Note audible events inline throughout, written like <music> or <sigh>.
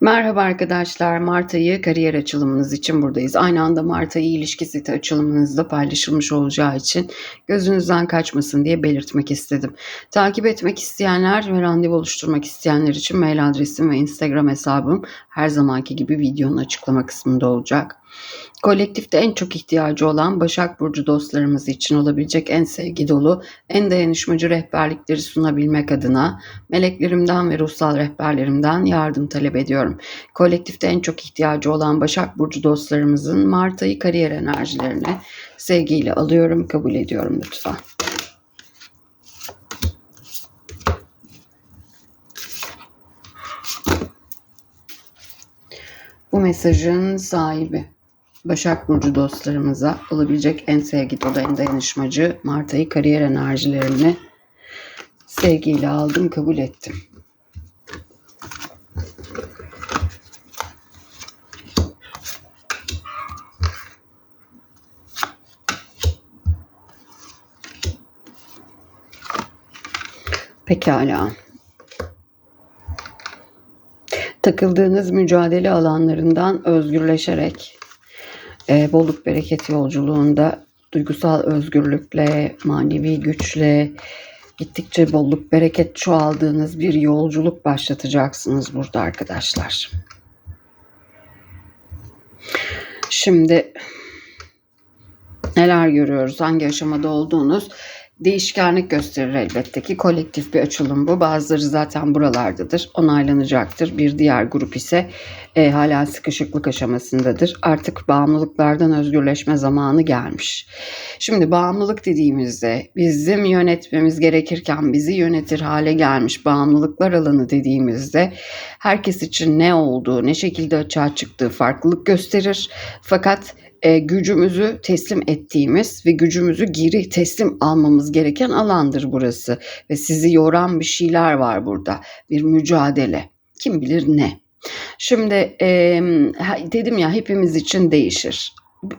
Merhaba arkadaşlar. Mart ayı kariyer açılımınız için buradayız. Aynı anda Mart ayı ilişki seti açılımınızda paylaşılmış olacağı için gözünüzden kaçmasın diye belirtmek istedim. Takip etmek isteyenler ve randevu oluşturmak isteyenler için mail adresim ve Instagram hesabım her zamanki gibi videonun açıklama kısmında olacak. Kolektifte en çok ihtiyacı olan Başak Burcu dostlarımız için olabilecek en sevgi dolu, en dayanışmacı rehberlikleri sunabilmek adına meleklerimden ve ruhsal rehberlerimden yardım talep ediyorum. Kolektifte en çok ihtiyacı olan Başak Burcu dostlarımızın Mart ayı kariyer enerjilerini sevgiyle alıyorum, kabul ediyorum lütfen. Bu mesajın sahibi Başak Burcu dostlarımıza olabilecek en sevgi dolu, en dayanışmacı Mart ayı kariyer enerjilerini sevgiyle aldım, kabul ettim. Pekala. Takıldığınız mücadele alanlarından özgürleşerek e, bolluk bereket yolculuğunda duygusal özgürlükle, manevi güçle, gittikçe bolluk bereket çoğaldığınız bir yolculuk başlatacaksınız burada arkadaşlar. Şimdi neler görüyoruz, hangi aşamada olduğunuz değişkenlik gösterir elbette ki. Kolektif bir açılım bu. Bazıları zaten buralardadır, onaylanacaktır. Bir diğer grup ise e, hala sıkışıklık aşamasındadır. Artık bağımlılıklardan özgürleşme zamanı gelmiş. Şimdi bağımlılık dediğimizde bizim yönetmemiz gerekirken bizi yönetir hale gelmiş bağımlılıklar alanı dediğimizde herkes için ne olduğu, ne şekilde açığa çıktığı farklılık gösterir. Fakat e, gücümüzü teslim ettiğimiz ve gücümüzü geri teslim almamız gereken alandır burası. Ve sizi yoran bir şeyler var burada. Bir mücadele. Kim bilir ne. Şimdi e, dedim ya hepimiz için değişir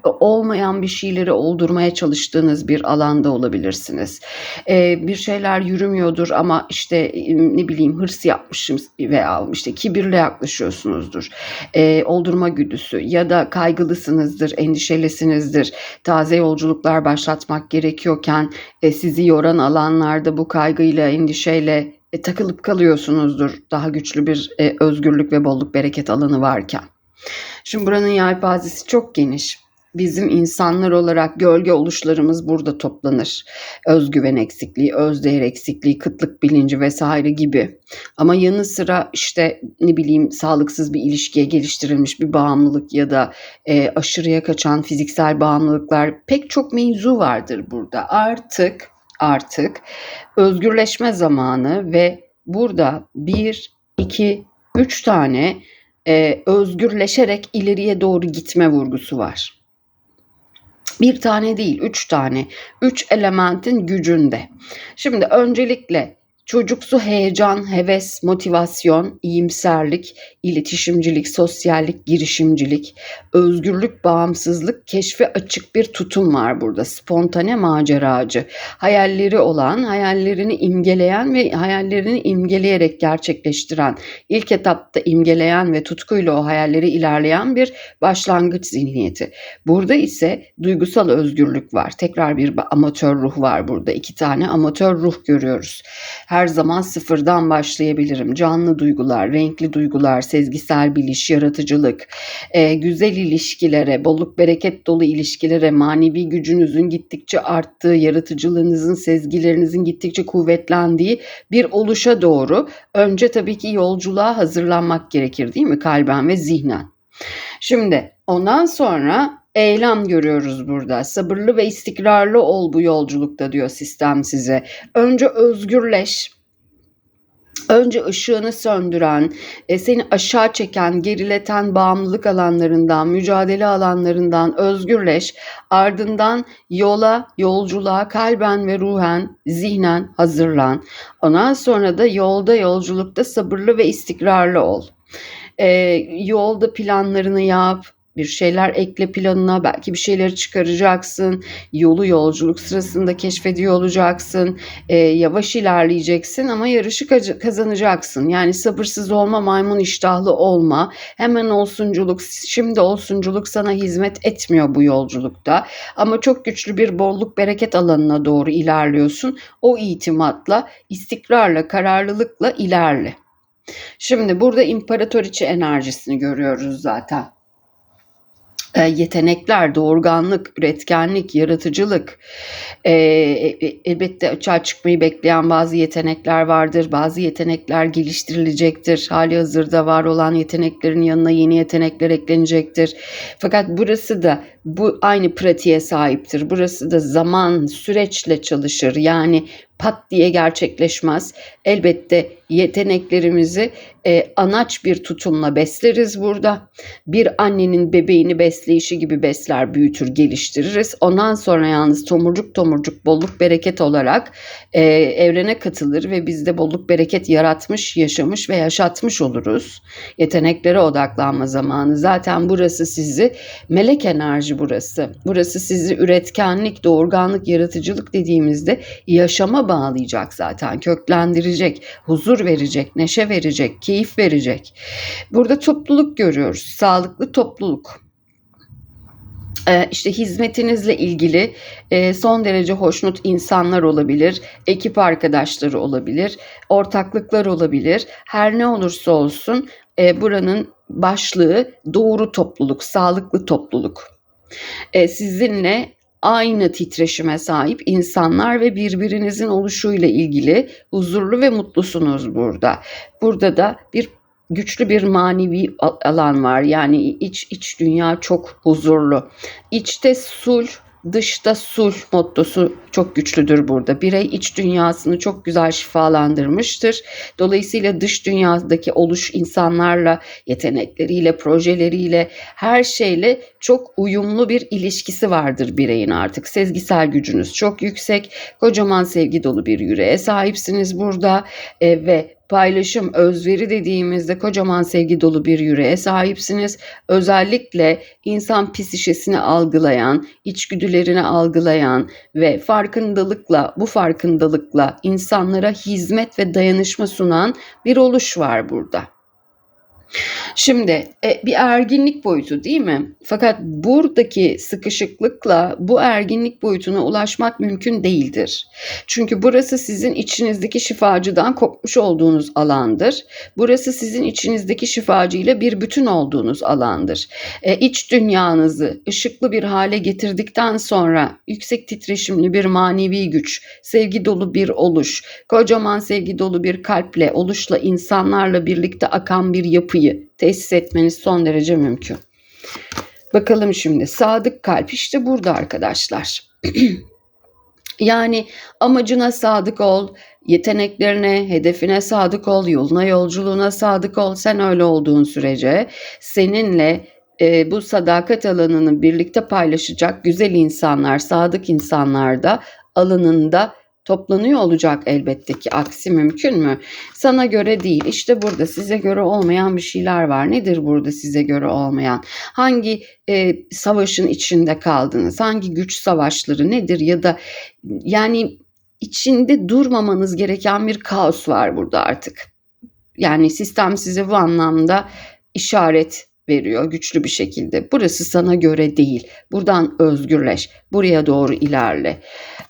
olmayan bir şeyleri oldurmaya çalıştığınız bir alanda olabilirsiniz. Ee, bir şeyler yürümüyordur ama işte ne bileyim hırs yapmışım veya işte kibirle yaklaşıyorsunuzdur. Ee, oldurma güdüsü ya da kaygılısınızdır, endişelisinizdir. Taze yolculuklar başlatmak gerekiyorken e, sizi yoran alanlarda bu kaygıyla, endişeyle e, takılıp kalıyorsunuzdur. Daha güçlü bir e, özgürlük ve bolluk bereket alanı varken. Şimdi buranın yelpazesi çok geniş bizim insanlar olarak gölge oluşlarımız burada toplanır. Özgüven eksikliği, özdeğer eksikliği, kıtlık bilinci vesaire gibi. Ama yanı sıra işte ne bileyim sağlıksız bir ilişkiye geliştirilmiş bir bağımlılık ya da e, aşırıya kaçan fiziksel bağımlılıklar pek çok mevzu vardır burada. Artık artık özgürleşme zamanı ve burada bir, iki, üç tane e, özgürleşerek ileriye doğru gitme vurgusu var. Bir tane değil, üç tane. Üç elementin gücünde. Şimdi öncelikle Çocuksu heyecan, heves, motivasyon, iyimserlik, iletişimcilik, sosyallik, girişimcilik, özgürlük, bağımsızlık, keşfe açık bir tutum var burada. Spontane maceracı, hayalleri olan, hayallerini imgeleyen ve hayallerini imgeleyerek gerçekleştiren, ilk etapta imgeleyen ve tutkuyla o hayalleri ilerleyen bir başlangıç zihniyeti. Burada ise duygusal özgürlük var. Tekrar bir amatör ruh var burada. İki tane amatör ruh görüyoruz. Her her zaman sıfırdan başlayabilirim. Canlı duygular, renkli duygular, sezgisel biliş, yaratıcılık, e, güzel ilişkilere, bolluk bereket dolu ilişkilere, manevi gücünüzün gittikçe arttığı, yaratıcılığınızın, sezgilerinizin gittikçe kuvvetlendiği bir oluşa doğru önce tabii ki yolculuğa hazırlanmak gerekir değil mi kalben ve zihnen. Şimdi ondan sonra eylem görüyoruz burada. Sabırlı ve istikrarlı ol bu yolculukta diyor sistem size. Önce özgürleş. Önce ışığını söndüren, e, seni aşağı çeken, gerileten bağımlılık alanlarından, mücadele alanlarından özgürleş. Ardından yola, yolculuğa kalben ve ruhen, zihnen hazırlan. Ondan sonra da yolda, yolculukta sabırlı ve istikrarlı ol. E, yolda planlarını yap, bir şeyler ekle planına belki bir şeyleri çıkaracaksın. Yolu yolculuk sırasında keşfediyor olacaksın. E, yavaş ilerleyeceksin ama yarışı kazanacaksın. Yani sabırsız olma maymun iştahlı olma. Hemen olsunculuk şimdi olsunculuk sana hizmet etmiyor bu yolculukta. Ama çok güçlü bir bolluk bereket alanına doğru ilerliyorsun. O itimatla istikrarla kararlılıkla ilerle. Şimdi burada imparatoriçe enerjisini görüyoruz zaten. E, yetenekler, doğurganlık, üretkenlik, yaratıcılık, e, e, elbette açığa çıkmayı bekleyen bazı yetenekler vardır. Bazı yetenekler geliştirilecektir. Hali hazırda var olan yeteneklerin yanına yeni yetenekler eklenecektir. Fakat burası da bu aynı pratiğe sahiptir. Burası da zaman, süreçle çalışır. Yani pat diye gerçekleşmez. Elbette yeteneklerimizi e, anaç bir tutumla besleriz burada. Bir annenin bebeğini besleyişi gibi besler, büyütür, geliştiririz. Ondan sonra yalnız tomurcuk tomurcuk bolluk bereket olarak e, evrene katılır ve biz de bolluk bereket yaratmış, yaşamış ve yaşatmış oluruz. Yeteneklere odaklanma zamanı. Zaten burası sizi melek enerji burası. Burası sizi üretkenlik, doğurganlık, yaratıcılık dediğimizde yaşama bağlayacak zaten. Köklendirecek, huzur verecek, neşe verecek, keyif verecek. Burada topluluk görüyoruz. Sağlıklı topluluk ee, işte hizmetinizle ilgili e, son derece hoşnut insanlar olabilir, ekip arkadaşları olabilir, ortaklıklar olabilir. Her ne olursa olsun e, buranın başlığı doğru topluluk, sağlıklı topluluk. E, sizinle aynı titreşime sahip insanlar ve birbirinizin oluşuyla ilgili huzurlu ve mutlusunuz burada. Burada da bir güçlü bir manevi alan var. Yani iç iç dünya çok huzurlu. İçte sulh, dışta sulh mottosu çok güçlüdür burada. Birey iç dünyasını çok güzel şifalandırmıştır. Dolayısıyla dış dünyadaki oluş insanlarla, yetenekleriyle, projeleriyle, her şeyle çok uyumlu bir ilişkisi vardır bireyin artık. Sezgisel gücünüz çok yüksek. Kocaman sevgi dolu bir yüreğe sahipsiniz burada e, ve paylaşım, özveri dediğimizde kocaman sevgi dolu bir yüreğe sahipsiniz. Özellikle insan psişesini algılayan, içgüdülerini algılayan ve farkındalıkla, bu farkındalıkla insanlara hizmet ve dayanışma sunan bir oluş var burada. Şimdi e, bir erginlik boyutu değil mi? Fakat buradaki sıkışıklıkla bu erginlik boyutuna ulaşmak mümkün değildir. Çünkü burası sizin içinizdeki şifacıdan kopmuş olduğunuz alandır. Burası sizin içinizdeki şifacıyla bir bütün olduğunuz alandır. E, iç dünyanızı ışıklı bir hale getirdikten sonra yüksek titreşimli bir manevi güç, sevgi dolu bir oluş, kocaman sevgi dolu bir kalple, oluşla insanlarla birlikte akan bir yapıyı tesis etmeniz son derece mümkün. Bakalım şimdi sadık kalp işte burada arkadaşlar. <clears throat> yani amacına sadık ol, yeteneklerine, hedefine sadık ol, yoluna yolculuğuna sadık ol. Sen öyle olduğun sürece seninle e, bu sadakat alanını birlikte paylaşacak güzel insanlar, sadık insanlar da alanında toplanıyor olacak elbette ki. Aksi mümkün mü? Sana göre değil. İşte burada size göre olmayan bir şeyler var. Nedir burada size göre olmayan? Hangi e, savaşın içinde kaldınız? Hangi güç savaşları nedir? Ya da yani içinde durmamanız gereken bir kaos var burada artık. Yani sistem size bu anlamda işaret veriyor güçlü bir şekilde. Burası sana göre değil. Buradan özgürleş. Buraya doğru ilerle.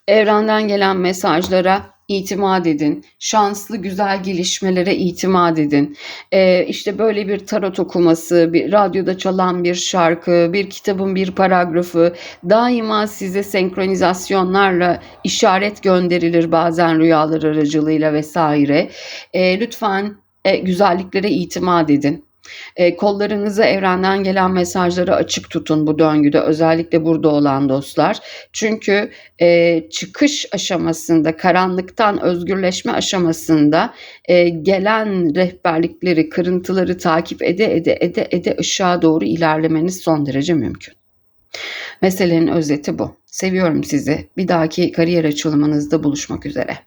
Evrenden gelen mesajlara itimat edin. Şanslı güzel gelişmelere itimat edin. Ee, işte böyle bir tarot okuması, bir radyoda çalan bir şarkı, bir kitabın bir paragrafı daima size senkronizasyonlarla işaret gönderilir bazen rüyalar aracılığıyla vesaire. Ee, lütfen e, güzelliklere itimat edin. E, kollarınızı evrenden gelen mesajları açık tutun bu döngüde özellikle burada olan dostlar. Çünkü e, çıkış aşamasında karanlıktan özgürleşme aşamasında e, gelen rehberlikleri, kırıntıları takip ede ede ede ede ışığa doğru ilerlemeniz son derece mümkün. Meselenin özeti bu. Seviyorum sizi. Bir dahaki kariyer açılımınızda buluşmak üzere.